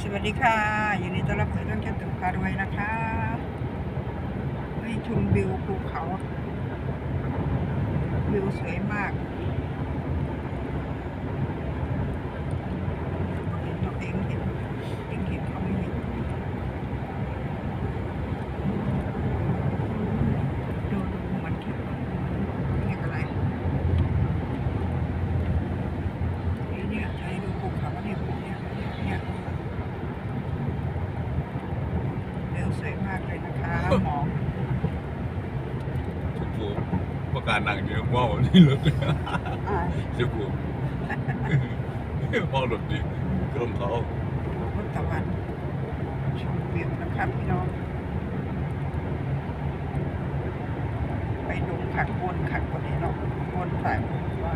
สวัสดีค่ะยินดีต้อนรับสู่ช่องแคทตุกพารวยนะคะให้ชมวิวภูเขา วิวสวยมากเห็นเราเองเห็นเองเห็นเขาไม่เห็นดูดูเหมือนที่เรียกอะไรนี่เนี่ยให้ดูภูเขาเนี่ยเนี่ยเนี่ย วิวสวยมากเลยนะคะหมอก ทุกผู้ ประกาศหนังเยอะว่าวันนี้รถอ่าทุกผู้พ่อรถดีกรมเขาพุทธวันชมวิวนะครับพี่น้อง ไปดูขัดวนขัดบนนี้เนาะวนสายวนขวา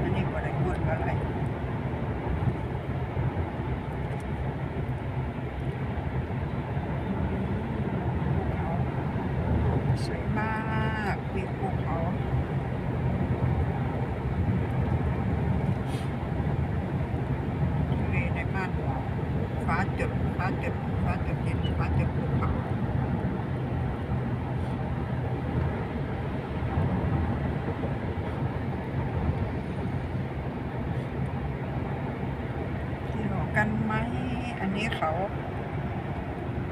อันนี้ก็ได้วนก็อะไรภูเขาสวยมากวิวภูเขา ทะเลในม่านหมอกฟ้าจดฟ้าจดฟ้าจดดินฟ้าจดภูเขาที่บอ กันไหม อันนี้เขา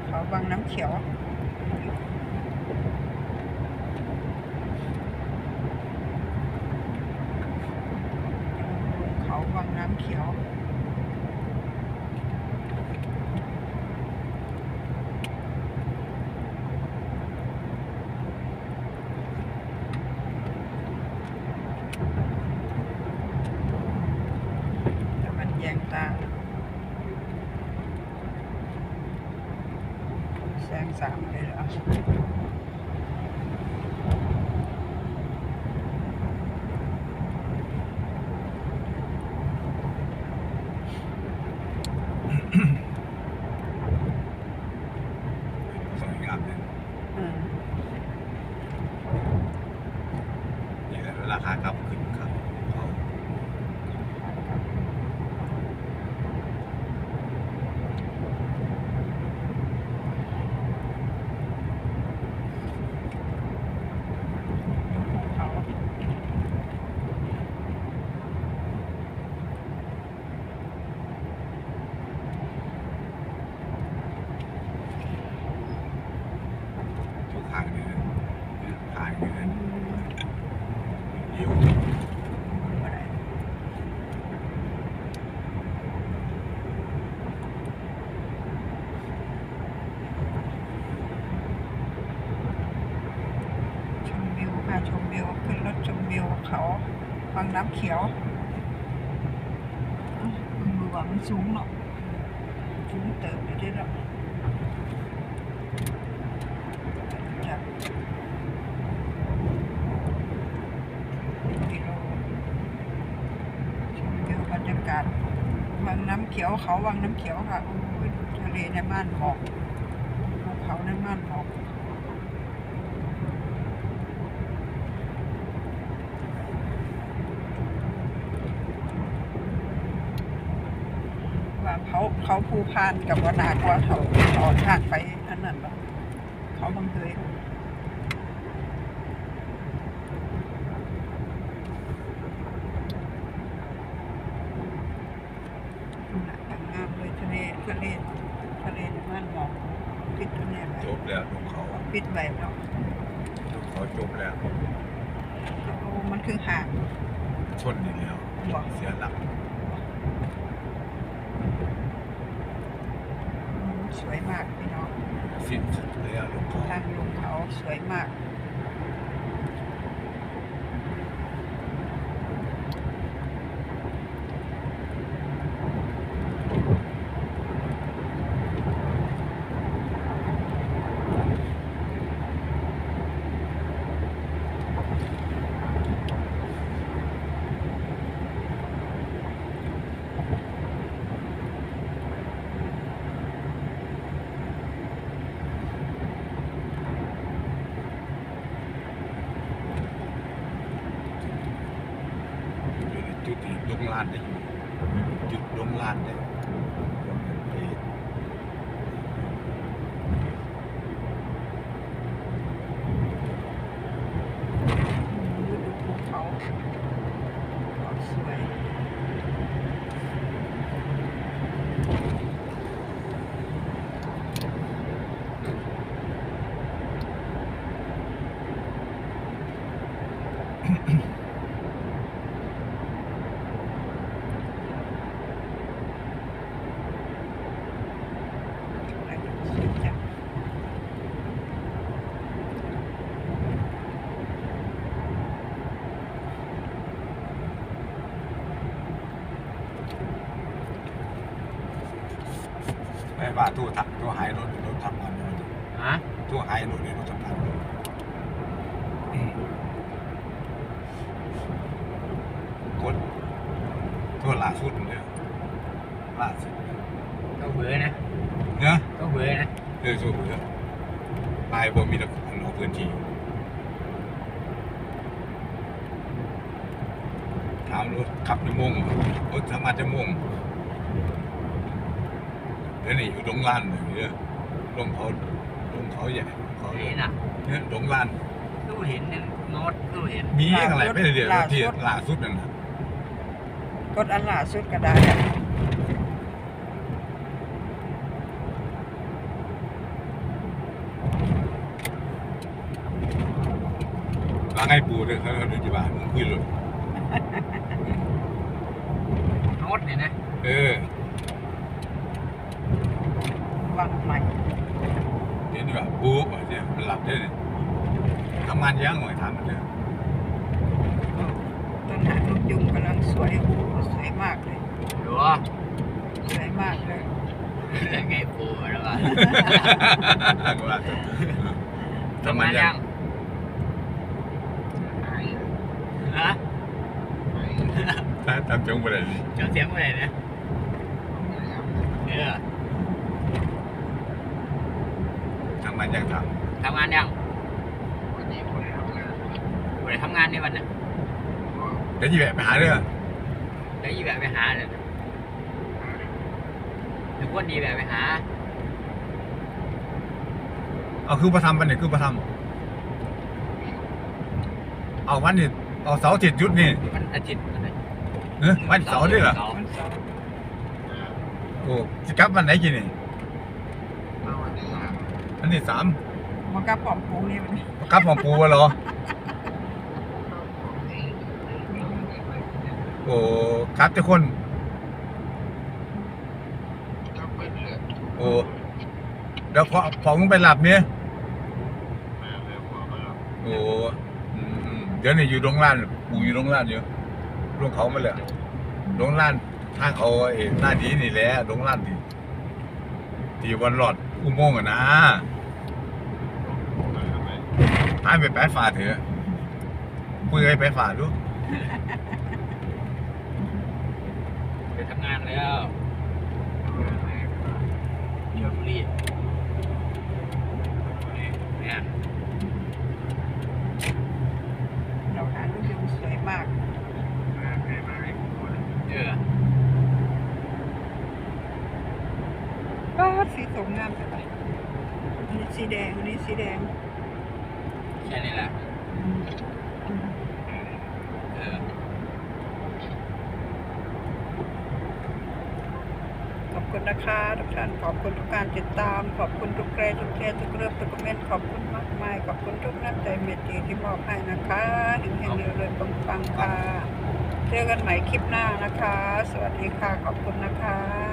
เขาวังน้ำเขียวเขาวังน้ำเขียว แต่มันแยงตา แสงสามเลยเหรอ嗯สวยงามเลยอืม นี่แหละราคากลับขึ้นครับเขา ภูเขา ทุกทางนี่นะทางนี่นะเดียว อะไรชมวิวค่ะชมวิวขึ้นรถชมวิวเขาฟังน้ำ เขียวมันดูว่ามันสูงเนาะสูงเติบไปได้แล้วจากกิโลชมวิวบรรยากาศวังน้ำเขียวเขาวังน้ำเขียวค่ะโอ้ยทะเลในม่านหมอกภูเขาในม่านหมอก ว่า เขาเขาภูพานกับวนากว่าเขาต่อทางไปอันนั้นหรอกเขาบังเคยน่ะต่างามเลยทะเลทะเลทะเลม่านหมอกปิดทะเลไว้จบแล้วทุกเขาปิดไว้เนาะทุกเขาจบแล้วโอ้มันคือห่างชนนี่แล้วเสียหลัก วยมากพี่น้อง สิ้นสุดแล้วลูกเขาทางลงเขาสวยมาก จุดดงลานได้อยู่จุดดงลาดได้ ไม่ว่าตู้ทักตู้หายรถรถทำงานอยู่ฮะตู้หายรถในรถทำงานกดตัวล่าสุดเลยล่าสุด ก็เบื่อนะ เนาะก็เบื่อนะเรื่องสู้เบื่อตายบ่มีแต่คนเอาพื้นที่ถามรถขับจะม่วงรถทำงานจะม่วงเดี๋ยวนี้อยู่ตรงลานเลยเนี่ยลงเขาลงเขาใหญ่เขาเห็นอะเนี่ยลงลานตู้เห็นเนี่ยโน้ตตู้เห็น มีอะไรไม่ได้เดียวที่ล่าสุดนั่นนะกดอันล่าสุดก็ได้ อะวางให้ปูด้วยเขาดูจีบานมึงคุยเลยโน้ตเนี่ยนะเออวางใหม่เดี๋ยวนี้แบบปูว่ะเนี่ยมันหลับได้เลยทำงานยังหน่อยถามมันเลยต้นหางนกยุงกำลังสวยโอ้โหสวยมากเลย ดูว่าสวยมากเลยไงปูแล้วก็ว่าทำงานยังฮะ ถ้าทำจังหวะนี้เจ้าเสียงอะไรเนี่ยเออทำงานยังททำงานยังไปทำงานในวันน่ะำเดี๋ยวที่แบบไปหาเรื่องแล้วยี่แบบไปหาเลยหรือว่าดีแบบไปหาเอาคือประทำปันเนี่ยคือประทำเอาวันนี้เอาเสาร์อาทิตย์หยุดนี่มันอาทิตย์อะไร เออวันเสาร์ด้วยเหรอวันเสาร์โอ้จะกลับวันไหนกินนี่วันนี้สามมันก็ผอมปูนี่มันกลับของปูวะเหรอ โอ้ครับทุกคนโอ้เดี๋ยวพอพอมึงไปหลับเนี่ยโอ้อืมอืมเดี๋ยวนี้อยู่โรงร้านปูอยู่โรงร้านอยู่ โรงเขามาเลยโรงร้านทางเขาเองหน้าดีนี่แหละโรงร้านที่ที่วันหลอดอุโมงค์อะนะหายไปแปดฝาเถอะคุยไปแปดฝาดูไปทำงานแล้วชลบุรีเนี่ยเราหางนกยุงสวยมาก เออ ป้าด สีสวยงามจังเลยอันนี้สีแดงอันนี้สีแดงแค่นี้แหละเออขอบคุณนะคะทุกท่านขอบคุณทุกการติดตาม ขอบคุณทุกแรงทุกแชร์ทุกเรื่องทุกคอมเมนต์ขอบคุณมากมายขอบคุณทุกน้ำใจเมตตาที่มอบให้นะคะหนึ่งแห่งเดียวเลยปังปังๆค่ะเจอกันใหม่คลิปหน้านะคะ สวัสดีค่ะขอบคุณนะคะ